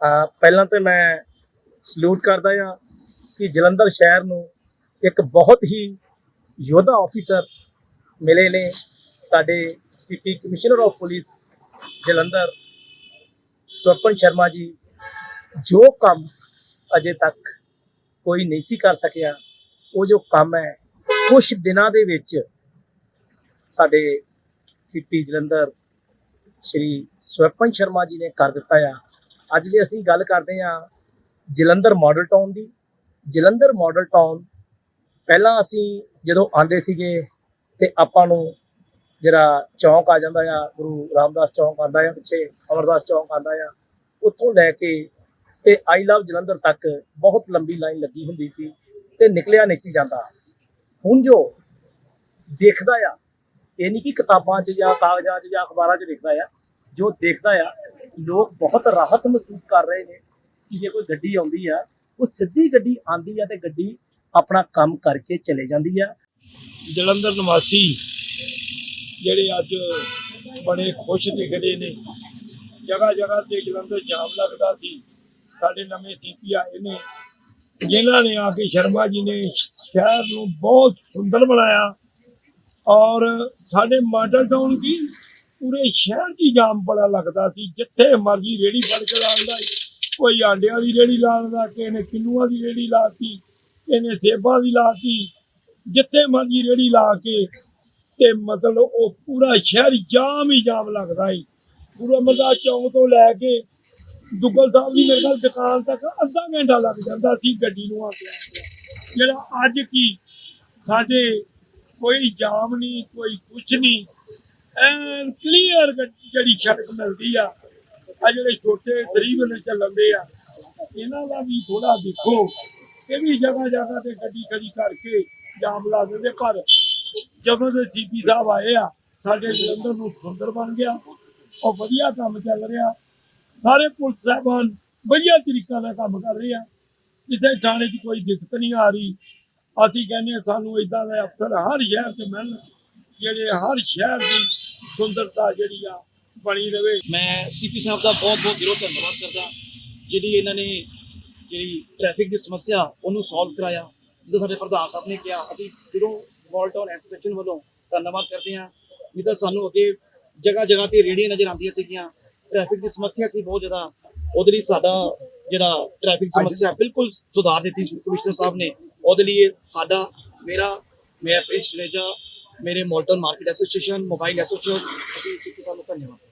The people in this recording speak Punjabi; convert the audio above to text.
ਪਹਿਲਾਂ ਤੇ ਮੈਂ ਸਲੂਟ ਕਰਦਾ ਆ ਕਿ ਜਲੰਧਰ ਸ਼ਹਿਰ ਨੂੰ ਇੱਕ ਬਹੁਤ ਹੀ ਯੋਧਾ ਆਫੀਸਰ ਮਿਲੇ ਨੇ ਸਾਡੇ CP commissioner of police Jalandhar, Swapan Sharma ji, ਜੋ ਕੰਮ ਅਜੇ ਤੱਕ ਕੋਈ ਨਹੀਂ ਸੀ ਕਰ ਸਕਿਆ, ਉਹ ਜੋ ਕੰਮ ਹੈ ਕੁਝ ਦਿਨਾਂ ਦੇ ਵਿੱਚ ਸਾਡੇ ਸੀਪੀ ਜਲੰਧਰ ਸ਼੍ਰੀ ਸਵਪਨ ਸ਼ਰਮਾ ਜੀ ਨੇ ਕਰ ਦਿੱਤਾ ਆ। ਅੱਜ ਜੇ ਅਸੀਂ ਗੱਲ ਕਰਦੇ ਹਾਂ ਜਲੰਧਰ ਮਾਡਲ ਟਾਊਨ ਦੀ, ਜਲੰਧਰ ਮਾਡਲ ਟਾਊਨ ਪਹਿਲਾਂ ਅਸੀਂ ਜਦੋਂ ਆਂਦੇ ਸੀਗੇ ਤੇ ਆਪਾਂ ਨੂੰ ਜਿਹੜਾ ਚੌਂਕ ਆ ਜਾਂਦਾ ਆ, ਗੁਰੂ ਰਾਮਦਾਸ ਚੌਂਕ ਆਂਦਾ ਆ ਪਿੱਛੇ, ਅਮਰਦਾਸ ਚੌਂਕ ਆਂਦਾ ਆ, ਉੱਥੋਂ ਲੈ ਕੇ ਤੇ ਆਈ ਲਵ ਜਲੰਧਰ ਤੱਕ ਬਹੁਤ ਲੰਬੀ ਲਾਈਨ ਲੱਗੀ ਹੁੰਦੀ ਸੀ ਤੇ ਨਿਕਲਿਆ ਨਹੀਂ ਸੀ ਜਾਂਦਾ। ਹੁਣ ਜੋ ਦੇਖਦਾ ਆ, ਇਹ ਨਹੀਂ ਕਿ ਕਿਤਾਬਾਂ 'ਚ ਜਾਂ ਕਾਗਜ਼ਾਂ 'ਚ ਜਾਂ ਅਖਬਾਰਾਂ 'ਚ ਲਿਖਦਾ ਆ, ਜੋ ਦੇਖਦਾ ਆ ਲੋਕ ਬਹੁਤ ਰਾਹਤ ਮਹਿਸੂਸ ਕਰ ਰਹੇ ਨੇ ਕਿ ਜੇ ਕੋਈ ਗੱਡੀ ਆਉਂਦੀ ਆ, ਉਹ ਸਿੱਧੀ ਗੱਡੀ ਆਂਦੀ ਆ ਤੇ ਗੱਡੀ ਆਪਣਾ ਕੰਮ ਕਰਕੇ ਚਲੇ ਜਾਂਦੀ ਆ। ਜਲੰਧਰ ਨਿਵਾਸੀ ਜਿਹੜੇ ਅੱਜ ਬੜੇ ਖੁਸ਼ ਦਿਖਦੇ ਨੇ। ਜਗ੍ਹਾ ਜਗ੍ਹਾ ਤੇ ਜਲੰਧਰ ਜਾਮ ਲੱਗਦਾ ਸੀ। ਸਾਡੇ ਨਵੇਂ ਸੀਪੀ ਆਏ ਨੇ। ਜਿਨ੍ਹਾਂ ਨੇ ਆ ਕੇ ਸ਼ਰਮਾ ਜੀ ਨੇ ਸ਼ਹਿਰ ਨੂੰ ਬਹੁਤ ਸੁੰਦਰ ਬਣਾਇਆ। ਔਰ ਸਾਡੇ ਮਾਡਲ ਟਾਊਨ ਕੀ? ਪੂਰੇ ਸ਼ਹਿਰ 'ਚ ਹੀ ਜਾਮ ਬੜਾ ਲੱਗਦਾ ਸੀ, ਜਿੱਥੇ ਮਰਜ਼ੀ ਰੇੜੀ ਫੜ ਕੇ ਲਾਉਂਦਾ ਕੋਈ ਆਂਡਿਆਂ ਵਾਲੀ ਰੇੜੀ ਲਾਉਂਦਾ ਕਿਸੇ ਨੇ ਕਿੰਨੂਆਂ ਦੀ ਰੇੜੀ ਲਾਤੀ, ਕਿਸੇ ਨੇ ਸੇਬਾਂ ਦੀ ਲਾਤੀ। ਜਿੱਥੇ ਮਰਜ਼ੀ ਰੇੜੀ ਲਾ ਕੇ, ਤੇ ਮਤਲਬ ਉਹ ਪੂਰਾ ਸ਼ਹਿਰ ਜਾਮ ਹੀ ਜਾਮ ਲੱਗਦਾ ਈ ਪੂਰਾ ਮਰਦਾ ਚੌਂਕ ਤੋਂ ਲੈ ਕੇ ਦੁੱਗਲ ਸਾਹਿਬ ਦੀ ਮੇਰੇ ਨਾਲ ਦੁਕਾਨ ਤੱਕ ਅੱਧਾ ਘੰਟਾ ਲੱਗ ਜਾਂਦਾ ਸੀ ਗੱਡੀ ਨੂੰ ਆ ਕੇ। ਜਿਹੜਾ ਅੱਜ ਕੀ ਸਾਡੇ ਕੋਈ ਜਾਮ ਨਹੀਂ, ਕੋਈ ਕੁਛ ਨਹੀਂ। ਐਨ ਕਲੀਅਰ ਜਿਹੜੀ ਸੜਕ ਮਿਲਦੀ ਆ ਆ ਜਿਹੜੇ ਛੋਟੇ ਗਰੀਬ ਨੇ ਚੱਲਦੇ ਆ, ਇਹਨਾਂ ਦਾ ਵੀ ਥੋੜਾ ਦੇਖੋ ਇਹ ਵੀ ਜਗ੍ਹਾ ਜਗ੍ਹਾ ਤੇ ਗੱਡੀ ਖੜੀ ਕਰਕੇ ਜਾਮ ਲਾ ਦਿੰਦੇ, ਪਰ ਜਦੋਂ ਦੇ ਸੀਪੀ ਸਾਹਿਬ ਆਏ ਆ, ਸਾਡੇ ਜਲੰਧਰ ਨੂੰ ਸੁੰਦਰ ਬਣ ਗਿਆ, ਉਹ ਵਧੀਆ ਕੰਮ ਚੱਲ ਰਿਹਾ। ਸਾਰੇ ਪੁਲਿਸ ਸਾਹਿਬਾਨ ਵਧੀਆ ਤਰੀਕਾ ਨਾਲ ਕੰਮ ਕਰ ਰਹੇ ਆ। ਕਿਸੇ ਥਾਣੇ 'ਚ ਕੋਈ ਦਿੱਕਤ ਨਹੀਂ ਆ ਰਹੀ। ਅਸੀਂ ਕਹਿੰਦੇ ਸਾਨੂੰ ਇਦਾਂ ਦੇ ਅਫਸਰ ਹਰ ਸ਼ਹਿਰ 'ਚ ਮਿਲਣ, ਜਿਹੜੇ ਹਰ ਸ਼ਹਿਰ ਦੀ ਸੁੰਦਰਤਾ ਜਿਹੜੀ ਆ ਬਣੀ ਰਵੇ। ਮੈਂ ਸੀਪੀ ਸਾਹਿਬ ਦਾ ਬਹੁਤ ਬਹੁਤ ਦਿਲੋਂ ਧੰਨਵਾਦ ਕਰਦਾ। ਜਿਹੜੀ ਇਹਨਾਂ ਨੇ ਜਿਹੜੀ ਟ੍ਰੈਫਿਕ ਦੀ ਸਮੱਸਿਆ ਉਹਨੂੰ ਸੋਲਵ ਕਰਾਇਆ। ਜਦੋਂ ਸਾਡੇ ਪ੍ਰਧਾਨ ਸਾਹਿਬ ਨੇ ਕਿਹਾ ਅਸੀਂ ਜਦੋਂ ਵਾਲ ਟਾਊਨ ਐਸੋਸੀਏਸ਼ਨ ਵੱਲੋਂ ਧੰਨਵਾਦ ਕਰਦੇ ਹਾਂ ਨਹੀਂ ਤਾਂ ਸਾਨੂੰ ਅੱਗੇ ਜਗ੍ਹਾ ਜਗ੍ਹਾ ਤੇ ਰੇੜੀਆਂ ਨਜ਼ਰ ਆਉਂਦੀਆਂ ਸੀਗੀਆਂ। ਟ੍ਰੈਫਿਕ ਦੀ ਸਮੱਸਿਆ ਸੀ ਬਹੁਤ ਜ਼ਿਆਦਾ। ਉਹਦੇ ਲਈ ਸਾਡਾ ਜਿਹੜਾ ਟ੍ਰੈਫਿਕ ਸਮੱਸਿਆ ਬਿਲਕੁਲ ਸੁਧਾਰ ਦਿੱਤੀ ਕਮਿਸ਼ਨਰ ਸਾਹਿਬ ਨੇ। ਉਹਦੇ ਲਈ ਸਾਡਾ ਮੇਰਾ ਮੈਂ ਪ੍ਰਿੰਸ ਜਨੇਜਾ ਮੇਰੇ ਮੋਲਟਨ ਮਾਰਕੀਟ ਐਸੋਸੀਏਸ਼ਨ ਮੋਬਾਈਲ ਐਸੋਸੀਏਸ਼ਨ ਅਸੀਂ ਸੀਪੀ ਸਾਹਿਬ ਧੰਨਵਾਦ।